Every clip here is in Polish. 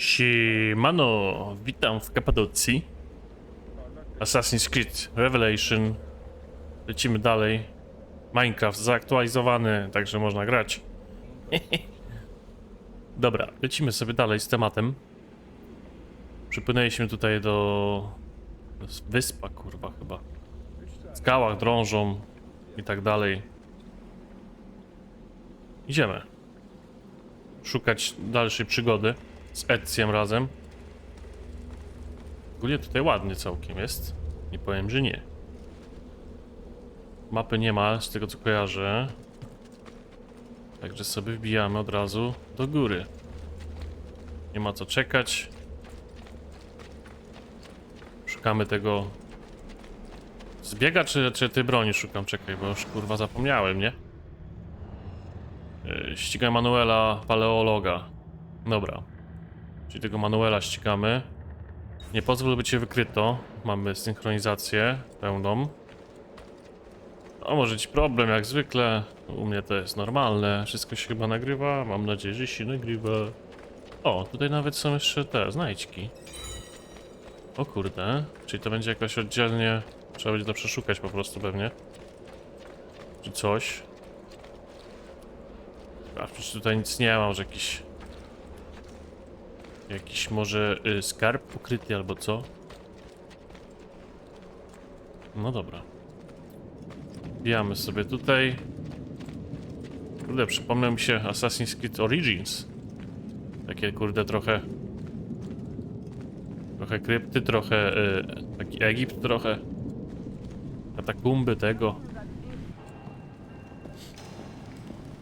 Siemano, witam w Kapadocji. Assassin's Creed Revelation. Lecimy dalej. Minecraft zaaktualizowany, także można grać. Dobra, lecimy sobie dalej z tematem. Przypłynęliśmy tutaj do... do wyspa, kurwa, chyba. W skałach drążą i tak dalej. Idziemy. Szukać dalszej przygody z Etsiem razem. Ogólnie tutaj ładnie całkiem jest. Nie powiem, że nie. Mapy nie ma, z tego co kojarzę. Także sobie wbijamy od razu do góry. Nie ma co czekać. Szukamy tego... Zbiega czy, czy ty broni szukam? Czekaj, bo już kurwa zapomniałem, nie? Yy, Ścigam Manuela Paleologa. Dobra. Czyli tego Manuela ścigamy. Nie pozwól, by cię wykryto. Mamy synchronizację pełną. O, może być problem jak zwykle. U mnie to jest normalne. Wszystko się chyba nagrywa. Mam nadzieję, że się nagrywa. O, tutaj nawet są jeszcze te znajdźki. O kurde. Czyli to będzie jakoś oddzielnie. Trzeba będzie to przeszukać po prostu pewnie. Czy coś. A przecież tutaj nic nie ma, może jakiś... Jakiś może y, skarb ukryty albo co? No dobra. Wbijamy sobie tutaj. Kurde, przypomniał mi się Assassin's Creed Origins. Takie kurde trochę... Trochę krypty, trochę... Y, taki Egipt trochę. Katakumby tego.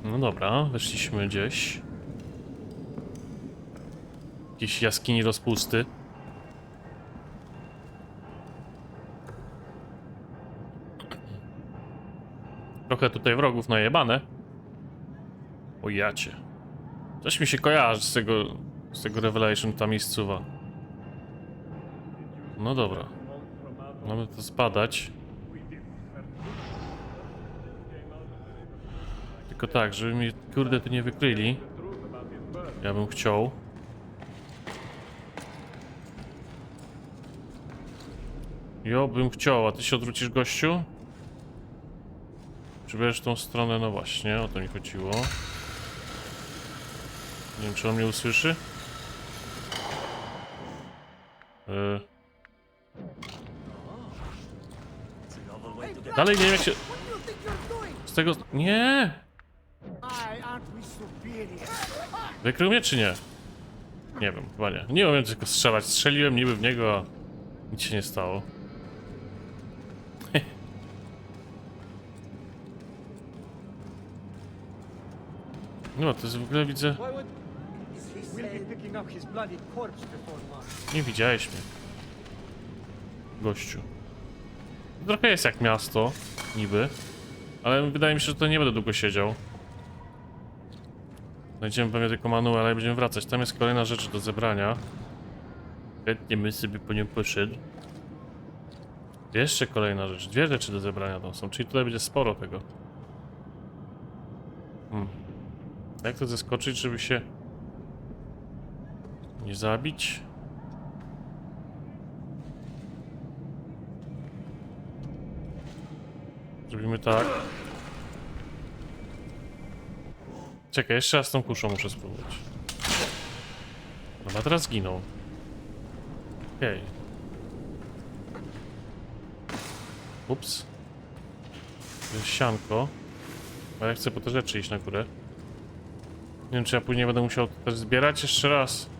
No dobra, weszliśmy gdzieś. Jakieś jaskini rozpusty. Trochę tutaj wrogów najebane. O jacie. Coś mi się kojarzy z tego, z tego Revelation, ta miejscowa. No dobra. Mamy to spadać. Tylko tak, żeby mi kurde tu nie wykryli. Ja bym chciał. Jo, bym chciał, a ty się odwrócisz gościu? Czy będziesz tą stronę? No właśnie, o to mi chodziło. Nie wiem, czy on mnie usłyszy. Yy. Dalej nie wiem jak się... Z tego... Nie! Wykrył mnie czy nie? Nie wiem, chyba nie. Nie umiem tylko strzelać. Strzeliłem niby w niego, a nic się nie stało. No, to jest w ogóle widzę... Nie widziałeś mnie. Gościu. Trochę jest jak miasto, niby. Ale wydaje mi się, że to nie będę długo siedział. Znajdziemy pewnie tylko manual, i będziemy wracać. Tam jest kolejna rzecz do zebrania. Chętnie my sobie po nią poszedł. Jeszcze kolejna rzecz. Dwie rzeczy do zebrania tam są, czyli tutaj będzie sporo tego. Hmm. Jak to zeskoczyć, żeby się nie zabić? Zrobimy tak. Czekaj, jeszcze raz tą kuszą muszę spróbować. Dobra, teraz zginął. Okej. Ups. To jest sianko. A ja chcę po te rzeczy iść na górę. Nie wiem, czy ja później będę musiał też zbierać jeszcze raz.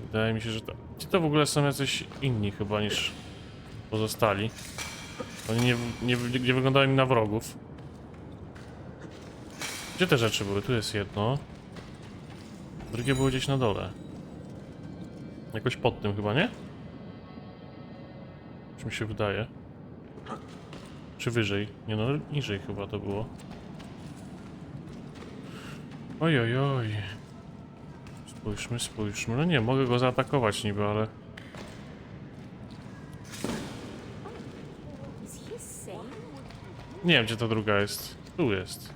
Wydaje mi się, że to... Ci to w ogóle są jacyś inni chyba niż pozostali. Oni nie, nie, nie wyglądają mi na wrogów. Gdzie te rzeczy były? Tu jest jedno. Drugie było gdzieś na dole. Jakoś pod tym chyba, nie? Czy mi się wydaje? Czy wyżej? Nie no, niżej chyba to było. Oj, oj, oj. Spójrzmy, spójrzmy. No nie, mogę go zaatakować niby, ale... Nie wiem, gdzie ta druga jest. Tu jest.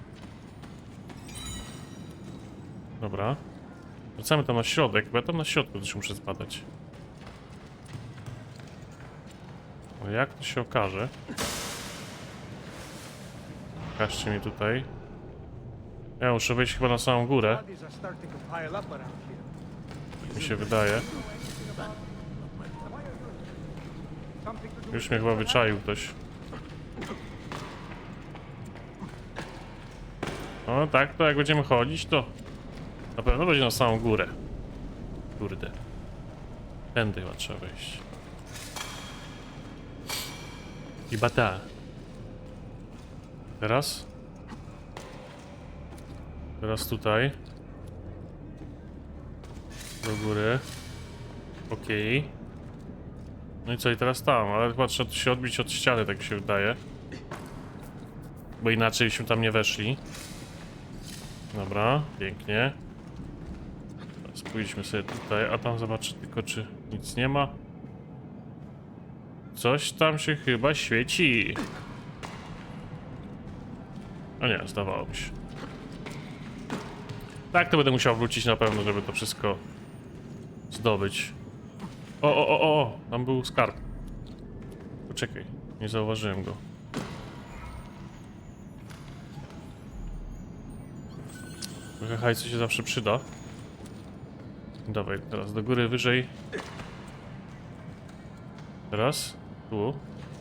Dobra. Wracamy tam na środek, bo ja tam na środku też muszę zbadać. No jak to się okaże? Pokażcie mi tutaj. Ja muszę wejść chyba na samą górę, mi się wydaje. Już mnie chyba wyczaił ktoś. No tak, to jak będziemy chodzić, to na pewno będzie na samą górę. Kurde. Tędy chyba trzeba wejść. Chyba ta. Teraz? Teraz tutaj. Do góry. Okej. No i co, i teraz tam, ale chyba trzeba się odbić od ściany, tak mi się wydaje. Bo inaczej byśmy tam nie weszli. Dobra, pięknie. Teraz pójdźmy sobie tutaj, a tam zobaczę tylko, czy nic nie ma. Coś tam się chyba świeci. Nie, zdawało mi się. Tak, to będę musiał wrócić na pewno, żeby to wszystko zdobyć. O, o, o, o, o, tam był skarb. Poczekaj, nie zauważyłem go. Trochę hajsu się zawsze przyda. Dawaj, teraz do góry, wyżej. Teraz, tu.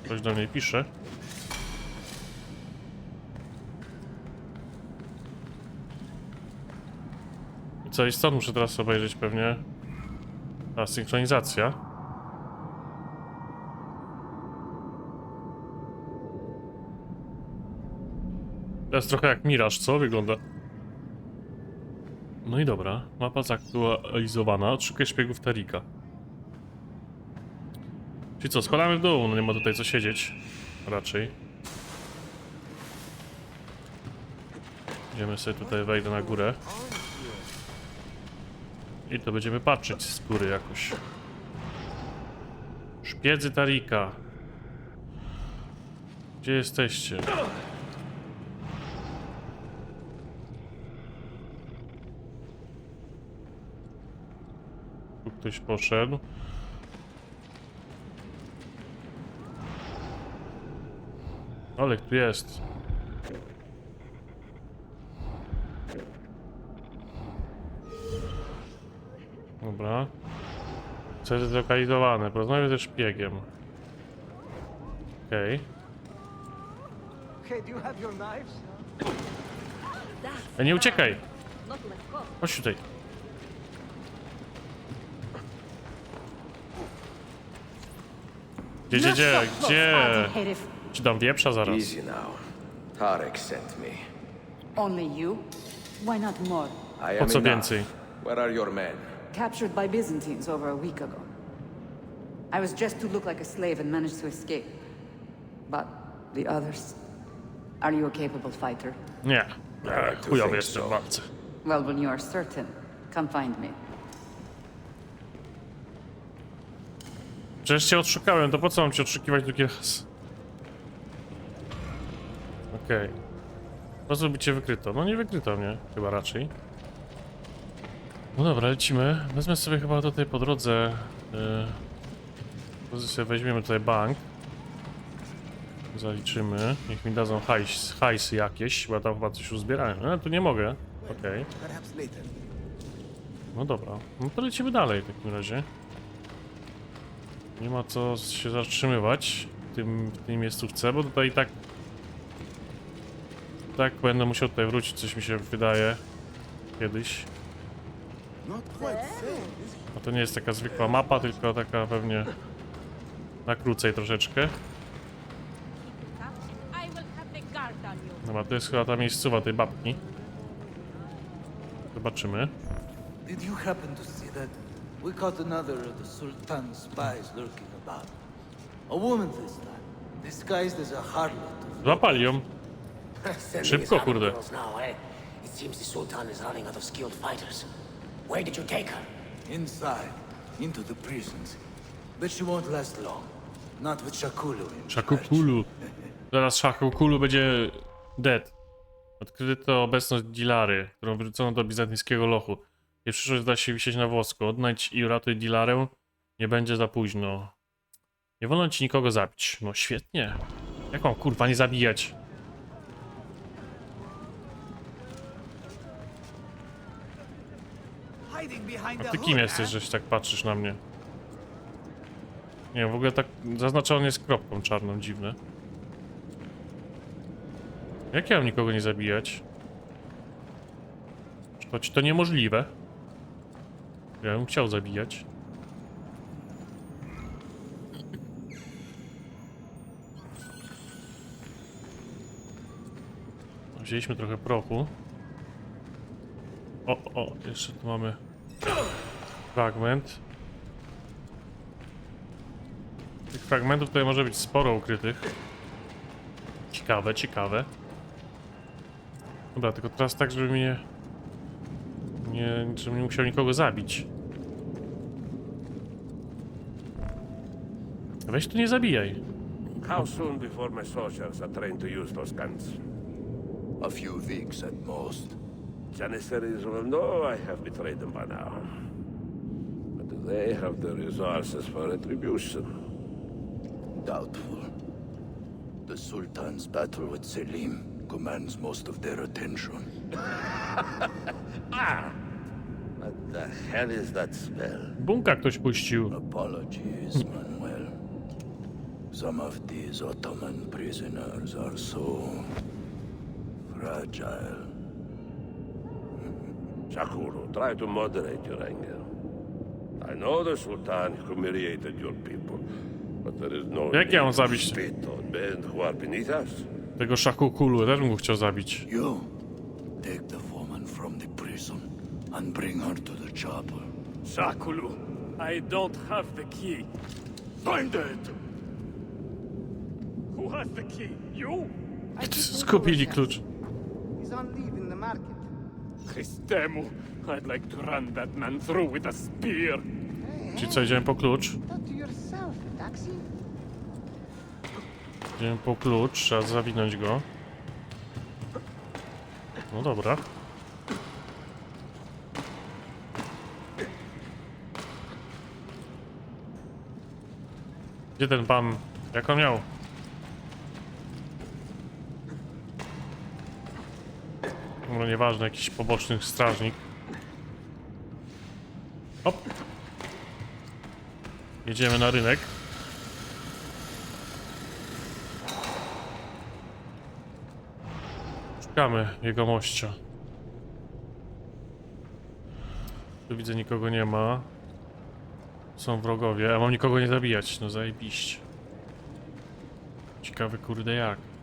Ktoś do mnie pisze. I co, i stąd muszę teraz obejrzeć pewnie ta synchronizacja. To jest trochę jak Miraż, co? Wygląda. No i dobra. Mapa zaktualizowana. Odszukaj szpiegów Tarika. Czyli co, schodamy w dół. No nie ma tutaj co siedzieć. Raczej. Idziemy sobie tutaj, wejdę na górę. I to będziemy patrzeć z góry jakoś. Szpiedzy Tarika. Gdzie jesteście? Tu ktoś poszedł. Ale tu jest. Dobra. Cel zlokalizowany. Porozmawiaj ze szpiegiem. Okej. Hey, do you have your knives? Okay. Nie uciekaj! Chodź tutaj. Gdzie, gdzie, gdzie? Gdzie? Czy dam wieprza zaraz? Easy now. Tarek sent me. Only you? Why not more? I Po am co enough. więcej? Where are your men? Captured by Byzantines over a week ago. I was just to look like a slave and managed to escape. But the others. Are you a capable fighter? Nie. E, to chujowy jestem w so. walce. Well, when you are certain, come find me. Przecież cię odszukałem, to po co mam cię odszukiwać drugi raz? Okej. Po co by cię wykryto? No nie wykryto mnie, chyba raczej. No dobra, lecimy. Wezmę sobie chyba tutaj po drodze... Yy, sobie weźmiemy tutaj bank. Zaliczymy. Niech mi dadzą hajs, hajsy jakieś, bo ja tam chyba coś uzbierałem. No tu nie mogę. Okej. No dobra. No to lecimy dalej w takim razie. Nie ma co się zatrzymywać w, tym, w tej miejscówce, bo tutaj i tak... Tak będę musiał tutaj wrócić, coś mi się wydaje. Kiedyś. A to nie jest taka zwykła mapa, tylko taka pewnie na krócej troszeczkę. Dobra, to jest chyba ta miejscowa tej babki. Zobaczymy. Did you happen to see that? We caught another of the Sultan's spies lurking about. A woman this time, disguised as a harlot. Złapali ją. Szybko, kurde. eh? It seems the Sultan is running out of skilled fighters. Where did you take her? Inside, into the prisons. But she won't last long. Not with Shakulu in charge. Szakukulu. Zaraz Szakukulu będzie dead. Odkryto obecność Dilary, którą wyrzucono do bizantyjskiego lochu. Jej przyszłość zda się wisieć na włosku. Odnajdź i uratuj Dilarę. Nie będzie za późno. Nie wolno ci nikogo zabić. No świetnie. Jak mam kurwa nie zabijać? A ty kim jesteś, że się tak patrzysz na mnie? Nie, w ogóle tak zaznaczony jest kropką czarną, dziwne. Jak ja mam nikogo nie zabijać? Ci to niemożliwe. Ja bym chciał zabijać. Wzięliśmy trochę prochu. O, o, jeszcze tu mamy fragment. Tych fragmentów tutaj może być sporo ukrytych. Ciekawe, ciekawe. Dobra, tylko teraz tak, żeby mnie... Nie, żebym nie musiał nikogo zabić. Weź tu nie zabijaj. How soon before my soldiers are trained to use those guns? A few weeks at most. Janissaries will know I have betrayed them by now. But do they have the resources for retribution? Doubtful. The Sultan's battle with Selim commands most of their attention. Ah! What the hell is that smell? Bunka ktoś puścił. Apologies, hm. Manuel. Some of these Ottoman prisoners are so fragile. Shakuru, try to moderate your anger. I know the Sultan humiliated your people, but there is no Jak ja mam zabić? spit on men who are beneath us. Tego szaku kulu, też bym go chciał zabić. You take the woman from the prison and bring her to the chapel. Shakulu, I don't have the key. Find it! Who has the key? You? Skupili klucz. He's on leave in the market. Christemu, I'd like to run that man through with a spear. Czyli co, idziemy po klucz? Idziemy po klucz, trzeba zawinąć go. No dobra. Gdzie ten pan? Jak on miał? Nieważne, jakiś poboczny strażnik. Hop. Jedziemy na rynek. Szukamy jego mościa. Tu widzę nikogo nie ma. Są wrogowie, a mam nikogo nie zabijać. No zajebiście. Ciekawy kurde jak.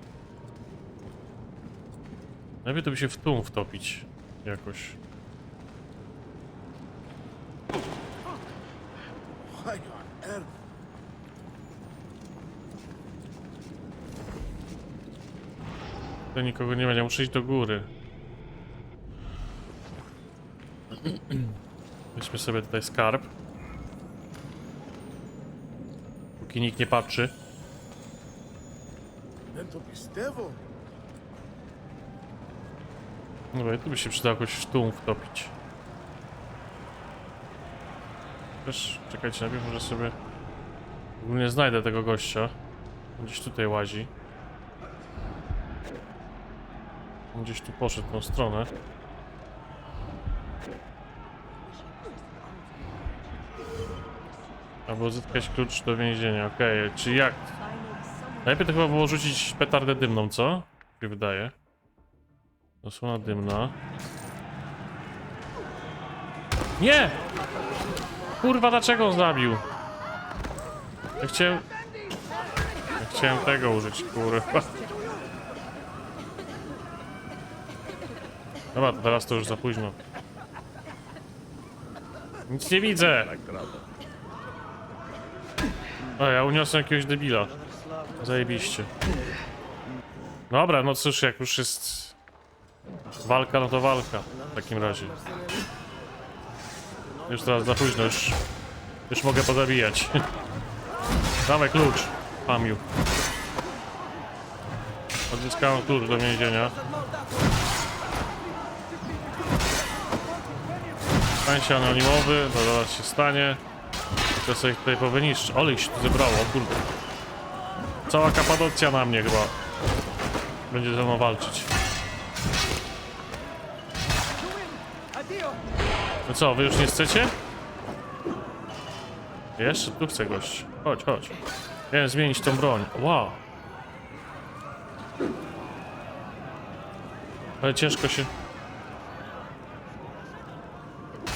Najpierw to by się w tłum wtopić. Jakoś. To nikogo nie będzie, muszę iść do góry. Weźmy sobie tutaj skarb. Póki nikt nie patrzy. Dobra, tu by się przydało jakoś w tłum wtopić. Też, czekajcie, najpierw może sobie... Ogólnie znajdę tego gościa. Gdzieś tutaj łazi. Gdzieś tu poszedł tą stronę. Albo uzyskać klucz do więzienia, okej, czy jak? Najpierw to chyba było rzucić petardę dymną, co? Mi wydaje. Zasłona dymna. Nie! Kurwa, dlaczego on zabił? Ja chciałem... Ja chciałem tego użyć, kurwa. Dobra, teraz to już za późno. Nic nie widzę! O, ja uniosłem jakiegoś debila. Zajebiście. Dobra, no cóż, jak już jest Walka, no to walka. W takim razie. Już teraz za późno, już... Już mogę pozabijać. Damy klucz, Pamiu. Odzyskałem klucz do więzienia. Tańszy anonimowy, to zaraz się stanie. Trzeba sobie tutaj powyniszczyć. Olej się tu zebrało, kurde. Cała kapadocja na mnie chyba. Będzie ze mną walczyć. No co, wy już nie chcecie? Jeszcze tu chcę gość. Chodź, chodź. Miałem zmienić tą broń. Wow. Ale ciężko się...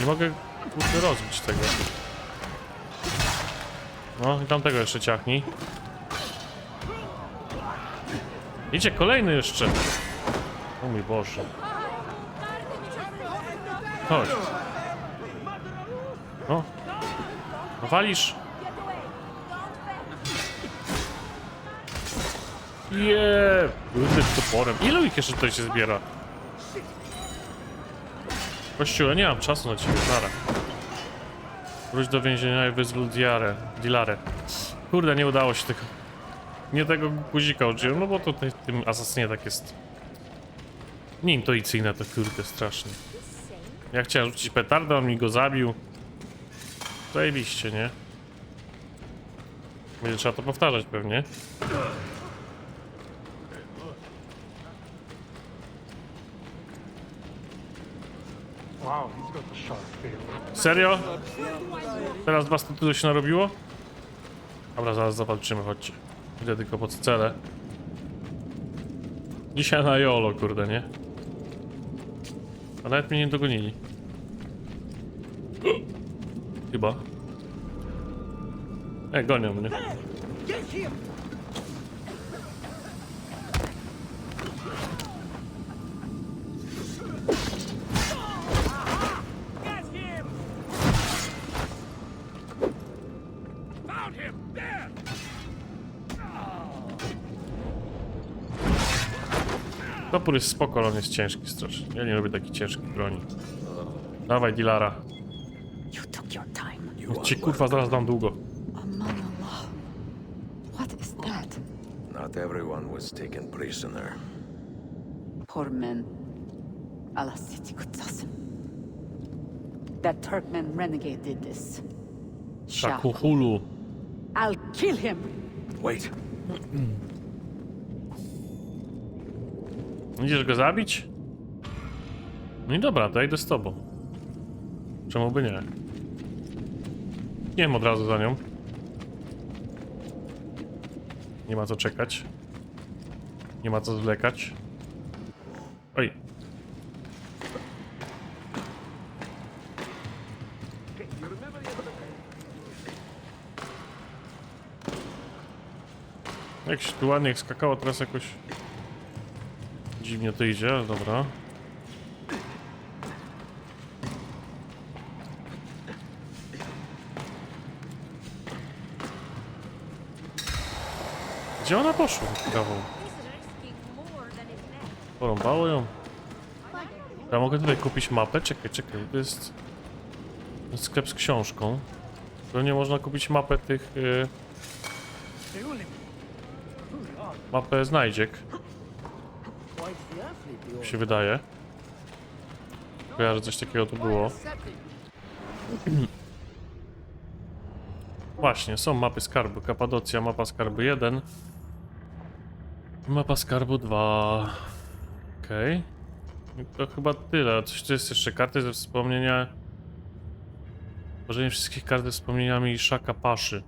Nie mogę kurde rozbić tego. No i tamtego jeszcze ciachnij. Idzie kolejny jeszcze. O mój Boże. Chodź. Walisz. Jeee. Kurde, toporem. Ilu ich jeszcze tutaj się zbiera? Kościół, nie mam czasu na ciebie, Nara. Wróć do więzienia i wyzwól diarę, dilarę. Kurde, nie udało się tego. Nie tego guzika użyłem, no bo tutaj w tym asasynie tak jest. Nieintuicyjne to kurde strasznie. Ja chciałem rzucić petardę, on mi go zabił. Zajebiście, nie? Będzie trzeba to powtarzać pewnie. Wow, he's got the sharp tail. Serio? Teraz was to tyle się narobiło? Dobra, zaraz zawalczymy, chodźcie. Idę tylko pod cele. Dzisiaj na jolo, kurde, nie? A nawet mnie nie dogonili. Chyba. E, gonią mnie. Topór jest spoko, ale on jest ciężki strasznie. Ja nie lubię takich ciężkich broni. Dawaj, Dilara. You took your time. Ci kurwa zaraz dam długo. What is that? Not everyone was taken prisoner. Poor men. Allah City. That Turkmen renegade did this. Shah. Szakuhulu. I'll kill him. Wait. Idziesz go zabić? No i dobra, to ja idę z tobą. Czemu by nie? Nie wiem od razu za nią. Nie ma co czekać. Nie ma co zwlekać. Oj. Jak się tu ładnie skakało, teraz jakoś dziwnie to idzie, ale dobra. Gdzie ona poszła? Ciekawą. Porąbało ją. Ja mogę tutaj kupić mapę? Czekaj, czekaj, to jest... Sklep z książką. Pewnie można kupić mapę tych... y, Mapę znajdziek. Mi się wydaje. Kojarzę, coś takiego tu było. Właśnie, są mapy skarbu. Kapadocja, mapa skarbu 1. Mapa skarbu 2. Okej. I To chyba tyle. Coś tu jest jeszcze karty ze wspomnienia. Tworzenie wszystkich kart ze wspomnieniami Ishaka Paszy.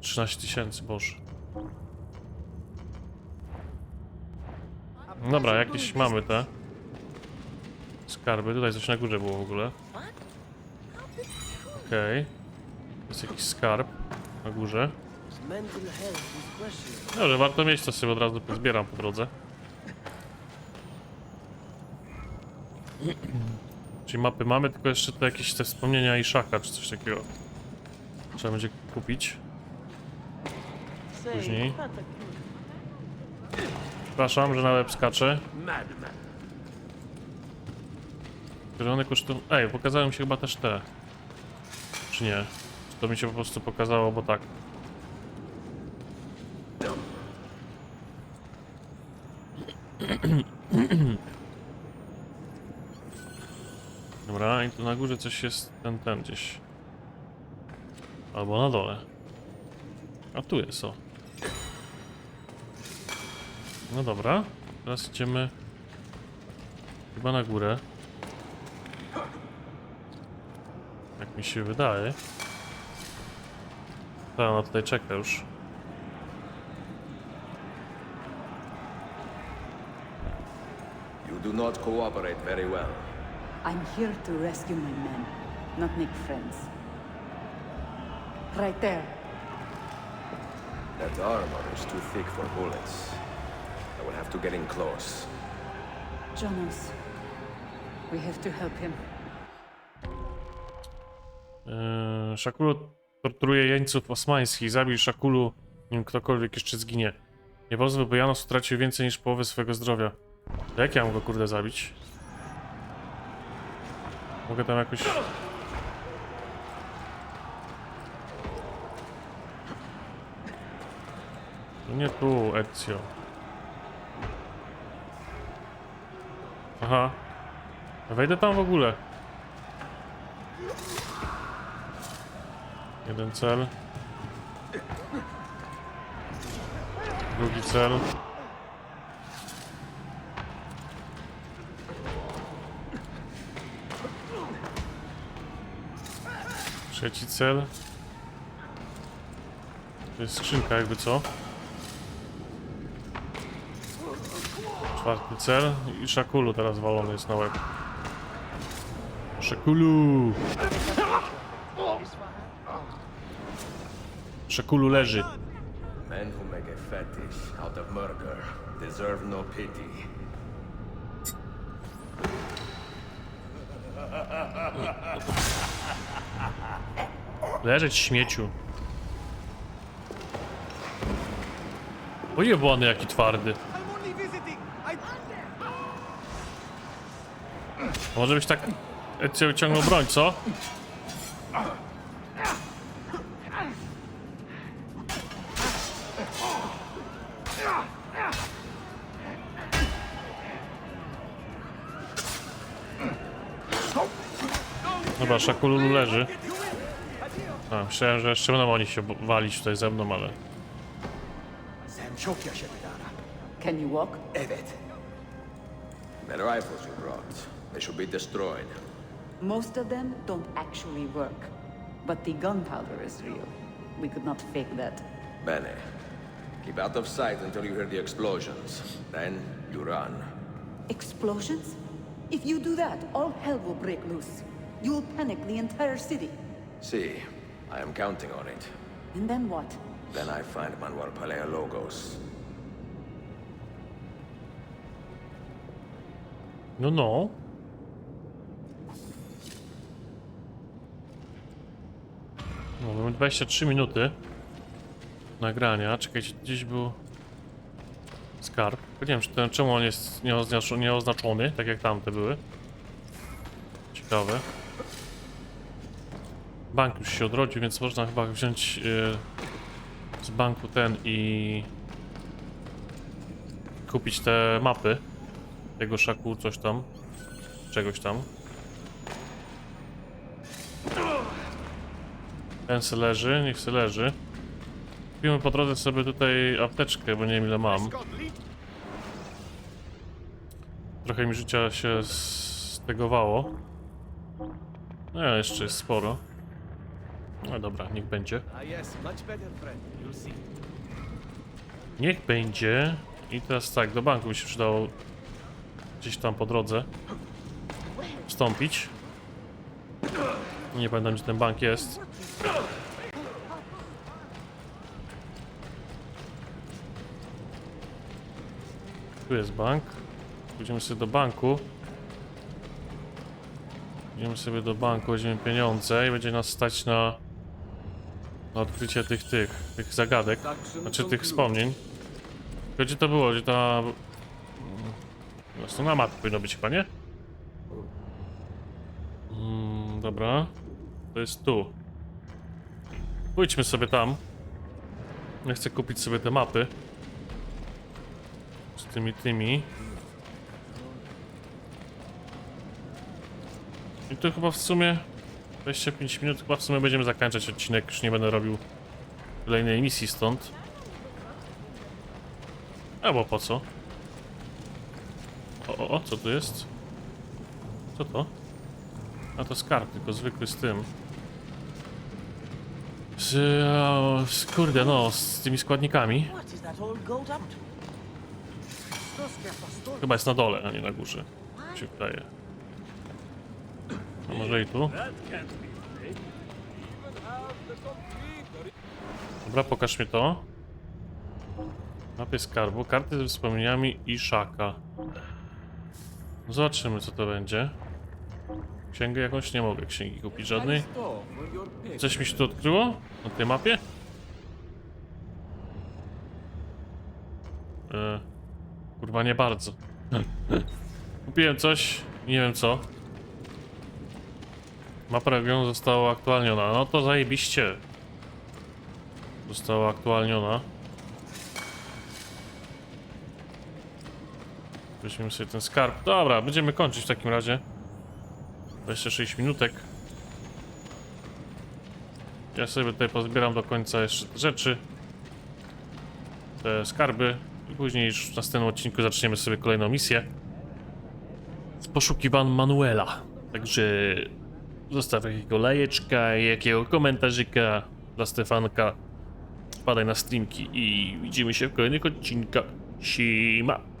13 tysięcy, boże. Dobra, jakieś mamy te skarby. Tutaj coś na górze było w ogóle. Okej. Jest jakiś skarb na górze. Dobrze, warto mieć to sobie od razu pozbieram po drodze. Czyli mapy mamy, tylko jeszcze tu jakieś te wspomnienia i szaka, czy coś takiego. Trzeba będzie kupić. Później. Przepraszam, że na łeb skaczę. Które one kosztują... Ej, pokazały mi się chyba też te. Czy nie? Czy to mi się po prostu pokazało, bo tak. Dobra, i tu na górze coś jest ten, ten gdzieś. Albo na dole. A tu jest, o. No dobra, teraz idziemy chyba na górę. Jak mi się wydaje. Ta, ona tutaj czeka już. You do not cooperate very well. I'm here to rescue my men, not make friends. Right there. That armor is too thick for bullets. I will have to get in close. Jonas, we have to help him. Yy, Szakulu torturuje jeńców osmańskich. Zabij Szakulu, nim ktokolwiek jeszcze zginie. Nie pozwól, by Janos stracił więcej niż połowę swojego zdrowia. Jak ja mam go kurde zabić? Mogę tam jakoś... No nie tu, Ezio. Aha. Wejdę tam w ogóle. Jeden cel. Drugi cel. Trzeci cel. To jest skrzynka jakby co. Czwarty cel i Szakulu teraz walony jest na łeb. Szakulu! Szakulu leży. Men who make a fetish out of murder deserve no pity. Leżeć śmieciu. Ojebany jaki twardy. Może być tak... Ezio wyciągnął broń, co? Dobra, Szakululu leży. A, myślałem, że jeszcze będą oni się walić tutaj ze mną, ale... Semchokya Shepidara. Can you walk? Evet. The rifles you brought, they should be destroyed. Most of them don't actually work. But the gunpowder is real. We could not fake that. Bene. Keep out of sight until you hear the explosions. Then you run. Explosions? If you do that, all hell will break loose. You will panic the entire city. See, I am counting on it. And then what? Then I find Manuel Paleologos. No, no. No, mamy 23 minuty nagrania. Czekajcie, gdzieś był skarb. Nie wiem, czy ten, czemu on jest nieoznaczo- nieoznaczony, tak jak tamte były. Ciekawe. Bank już się odrodził, więc można chyba wziąć yy, z banku ten i kupić te mapy tego szaku, coś tam, czegoś tam. Ten se leży, niech se leży. Kupimy po drodze sobie tutaj apteczkę, bo nie wiem ile mam. Trochę mi życia się stegowało. No jeszcze jest sporo. No dobra, niech będzie. Niech będzie. I teraz tak, do banku mi się przydało gdzieś tam po drodze wstąpić. Nie pamiętam gdzie ten bank jest. Tu jest bank. Pójdziemy sobie do banku. Idziemy sobie do banku, weźmiemy pieniądze i będzie nas stać na, na odkrycie tych, tych, tych zagadek. Znaczy tych wspomnień. Tylko Gdzie to było? Gdzie ta... Zresztą na mapie powinno być chyba, nie? Mm, dobra. To jest tu. Pójdźmy sobie tam. Ja chcę kupić sobie te mapy. Z tymi, tymi. I to chyba w sumie 25 minut, chyba w sumie będziemy zakończać odcinek, już nie będę robił kolejnej misji stąd. Albo po co? O, o, o, co tu jest? Co to? A to skarb, tylko zwykły z tym. Z, o, z kurde, no, z tymi składnikami. Chyba jest na dole, a nie na górze. Się wydaje. Może i tu? Dobra, pokaż mi to. Mapy skarbu, karty ze wspomnieniami i szaka. Zobaczymy co to będzie. Księgę jakąś nie mogę księgi kupić żadnej. Coś mi się tu odkryło na tej mapie? E, kurwa nie bardzo. Kupiłem coś, nie wiem co. Mapa regionu została aktualniona. No to zajebiście. Została aktualniona. Weźmiemy sobie ten skarb. Dobra, będziemy kończyć w takim razie. 26 minutek. Ja sobie tutaj pozbieram do końca jeszcze te rzeczy. Te skarby. I później już w następnym odcinku zaczniemy sobie kolejną misję. Z poszukiwan Manuela. Także zostaw jakiego lajeczka, jakiego komentarzyka dla Stefanka. Wpadaj na streamki i widzimy się w kolejnych odcinkach. Siema!